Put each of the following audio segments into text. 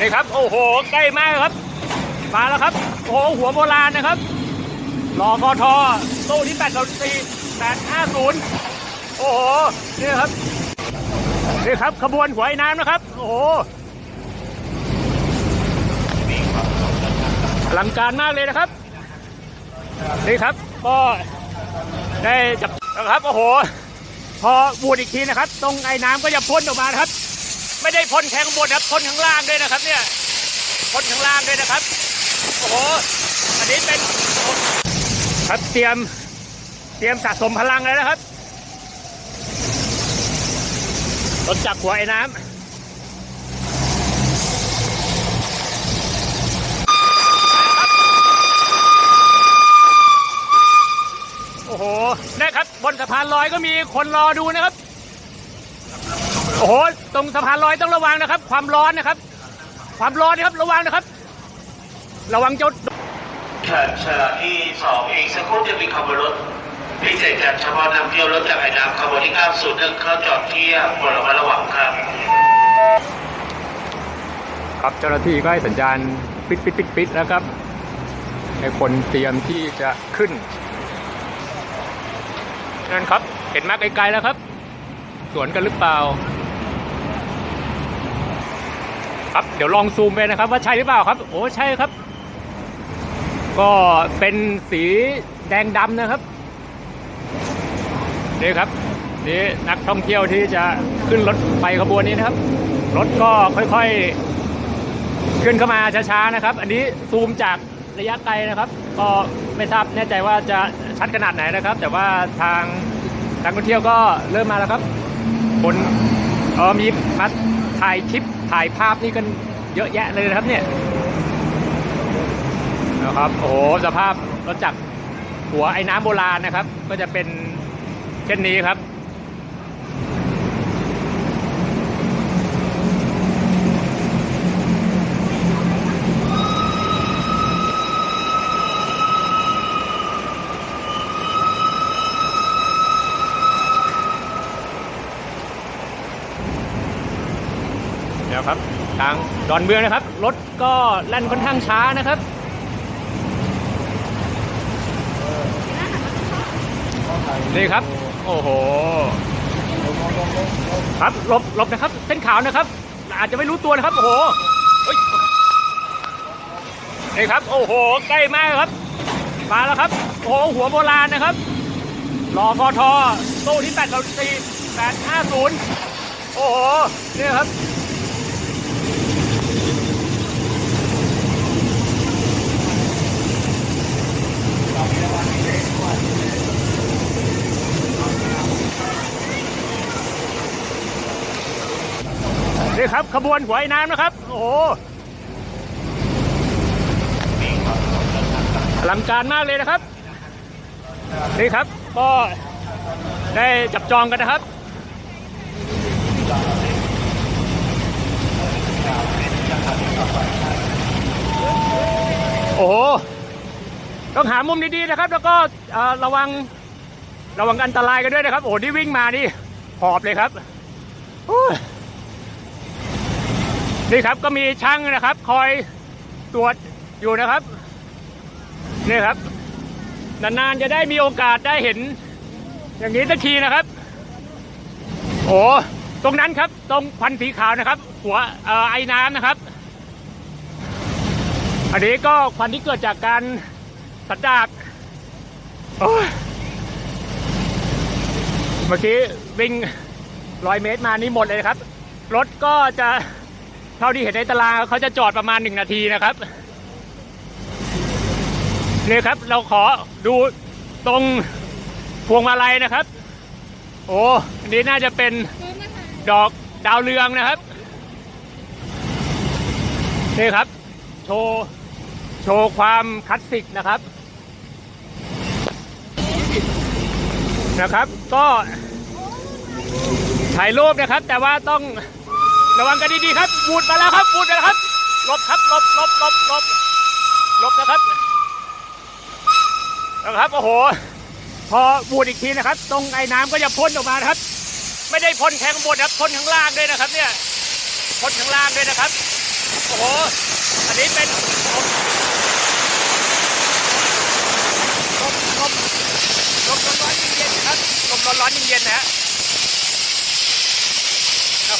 นี่ครับ โอ้โห ใกล้มากครับ มาแล้วครับ โอ้โห หัวโบราณนะครับรอกทตู้ที่8 4 8 5 0โอ้โห นี่ครับ นี่ครับ ขบวนหัวไอ้น้ำนะครับ โอ้โหอลังการมากเลยนะครับ นี่ครับ ก็ได้จับนะครับ โอ้โห พอบูดอีกทีนะครับ ตรงไอ้น้ำก็จะพ่นออกมานะครับ ไม่ได้พ่นแค่ข้างบนครับพ่นข้างล่างด้วยนะครับเนี่ยพ่นข้างล่างด้วยนะครับโอ้โหอันนี้เป็นครับเตรียมเตรียมสะสมพลังเลยนะครับรถจักรหัวไอ้น้ำโอ้โหนะครับบนสะพานลอยก็มีคนรอดูนะครับ โอ้โหตรงสะพานลอยต้องระวังนะครับ ความร้อนนะครับ ความร้อนนะครับระวังนะครับ ระวังจะเชิญเชิญที่สองอีกสักครู่จะมีขบวนรถพิเศษจากเฉพาะนำเที่ยวรถจากไอ้น้ำขบวนที่901เข้าจอดเที่ยวบนระมัดระวังครับ ครับเจ้าหน้าที่ก็ให้สัญญาณปิดปิดปิดปิดนะครับให้คนเตรียมที่จะขึ้นนั่นครับ เห็นมาไกลๆแล้วครับ สวนกันหรือเปล่า ครับเดี๋ยวลองซูมไปนะครับ ว่าใช่หรือเปล่าครับ โอ้ใช่ครับ ก็เป็นสีแดงดำนะครับนี่ครับนี่นักท่องเที่ยวที่จะขึ้นรถไฟขบวนนี้นะครับ รถก็ค่อยๆ ขึ้นเข้ามาช้าๆนะครับ อันนี้ซูมจากระยะไกลนะครับ ก็ไม่ทราบแน่ใจว่าจะชัดขนาดไหนนะครับ แต่ว่าทางทางท่องเที่ยวก็เริ่มมาแล้วครับ คนเออมีมา ถ่ายคลิปถ่ายภาพนี่กันเยอะแยะเลยนะครับเนี่ยนะครับโอ้โหสภาพรถจักรหัวไอ้น้ำโบราณนะครับ ก็จะเป็นเช่นนี้ครับ เดี๋ยวครับ ทางดอนเมืองนะครับ รถก็แล่นค่อนข้างช้านะครับ นี่ครับ โอ้โห ครับหลบหลบนะครับ เส้นขาวนะครับ อาจจะไม่รู้ตัวนะครับ โอ้โหนี่ครับ โอ้โห ใกล้มากครับ มาแล้วครับ โอ้โห หัวโบราณนะครับรอกทตู้ที่8 4 8 5 0 โอ้โห นี่ครับ ครับ ขบวนหัวไอ้น้ำนะครับ โอ้โหอลังการมากเลยนะครับ นี่ครับ ก็ได้จับจองกันนะครับ โอ้โห ต้องหามุมดีๆนะครับ แล้วก็ระวังระวังอันตรายกันด้วยนะครับ โอ้โหนี่วิ่งมานี่หอบเลยครับ นี่ครับก็มีช่างนะครับ คอยตรวจอยู่นะครับนี่ครับ นานๆจะได้มีโอกาสได้เห็น อย่างนี้สักทีนะครับ โอ้ตรงนั้นครับ ตรงควันสีขาวนะครับ หัวออไอ้น้ำนะครับ อันนี้ก็ควันที่เกิดจากการสัดดาบโอ้ยเมื่อกี้วิ่งร้อยเมตรมานี่หมดเลยครับ รถก็จะ เท่าที่เห็นในตารางเขาจะจอดประมาณหนึ่งนาทีนะครับเนี่ยครับ เราขอดูตรงพวงมาลัยนะครับ โอ้อันนี้น่าจะเป็นดอกดาวเรืองนะครับนี่ครับ โชว์โชว์ความคลาสสิกนะครับนะครับ ก็ถ่ายรูปนะครับ แต่ว่าต้อง ระวังกันดีๆครับบูดมาแล้วครับบูดมาแล้วครับหลบครับหลบหลบหลบหลบหลบนะครับนะครับโอ้โห พอบูดอีกทีนะครับ ตรงไอ้น้ำก็จะพ่นออกมาครับ ไม่ได้พ่นแค่ข้างบนครับพ่นข้างล่างด้วยนะครับ เนี่ยพ่นข้างล่างด้วยนะครับโอ้โหอันนี้เป็นลมลมลมร้อนเย็นนะครับลมร้อนๆเย็นๆนะฮะนะ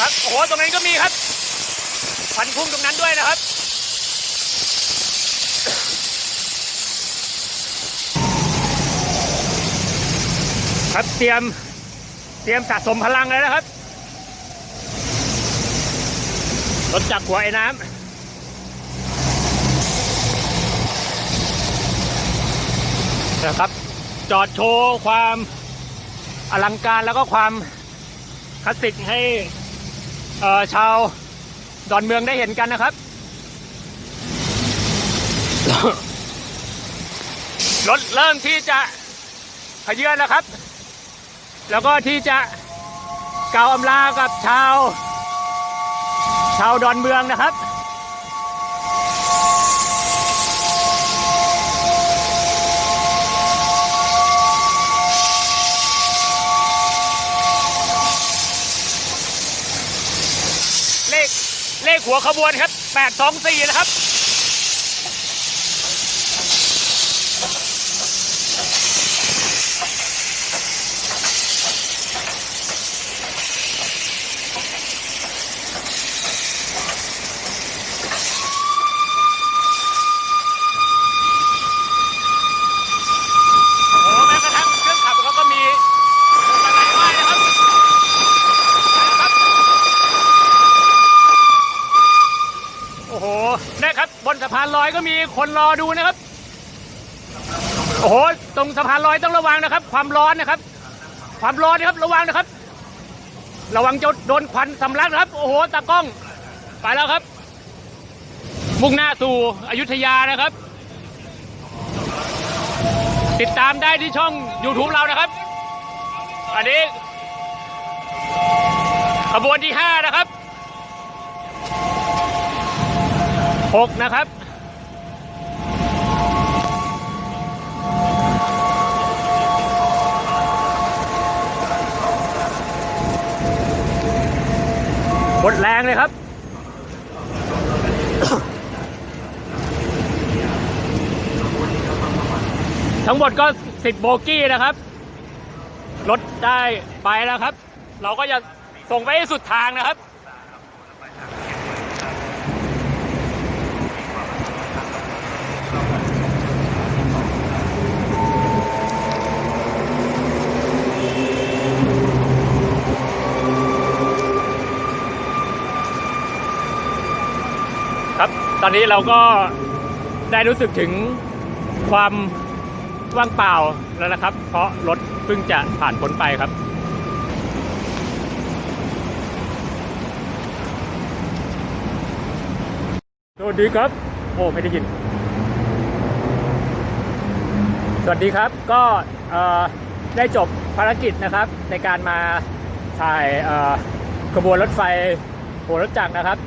ครับโอ้โหตรงนั้นก็มีครับควันพุ่งตรงนั้นด้วยนะครับครับเตรียมเตรียมสะสมพลังเลยนะครับรถจักรหัวไอ้น้ำนะครับ จอดโชว์ความอลังการแล้วก็ความคลาสสิกให้ ชาวดอนเมืองได้เห็นกันนะครับ รถเริ่มที่จะขยื่นนะครับ แล้วก็ที่จะกล่าวอำลากับชาว ชาวดอนเมืองนะครับ หัวขบวนครับ824นะครับ โอ้โหแม้กระทั่งเครื่องขับเขาก็มีอะไรไหว้นะครับนะครับ โอ้โหนะครับ บนสะพานลอย ก็มีคนรอดูนะครับ โอ้โห ตรงสะพานลอยต้องระวังนะครับ ความร้อนนะครับ ความร้อนนะครับ ระวังนะครับ ระวังจะโดนควันสำลักนะครับ โอ้โห ตากล้อง ไปแล้วครับ มุ่งหน้าสู่อยุธยานะครับ ติดตามได้ที่ช่อง YouTube เรานะครับ อันนี้ขบวนที่ 5 นะครับ 6 นะครับ หมดแรงเลยครับทั้งหมดก็ 10 โบกี้นะครับ รถได้ไปแล้วครับ เราก็จะส่งไปให้สุดทางนะครับ ครับ ตอนนี้เราก็ได้รู้สึกถึงความว่างเปล่าแล้วนะครับ เพราะรถเพิ่งจะผ่านพ้นไปครับสวัสดีครับ โอ้ไม่ได้ยิน สวัสดีครับก็ได้จบภารกิจนะครับ ในการมาถ่ายขบวนรถไฟหัวรถจักรนะครับ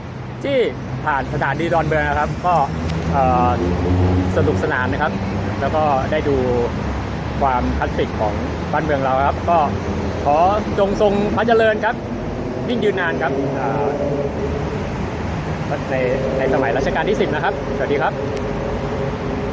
ที่ ผ่านสถานีดอนเมืองนะครับ ก็สนุกสนานนะครับ แล้วก็ได้ดูความคลาสสิกของบ้านเมืองเราครับ ก็ขอจงทรงพระเจริญครับยิ่งยืนนานครับในในสมัยรัชกาลที่ 10 นะครับ สวัสดีครับ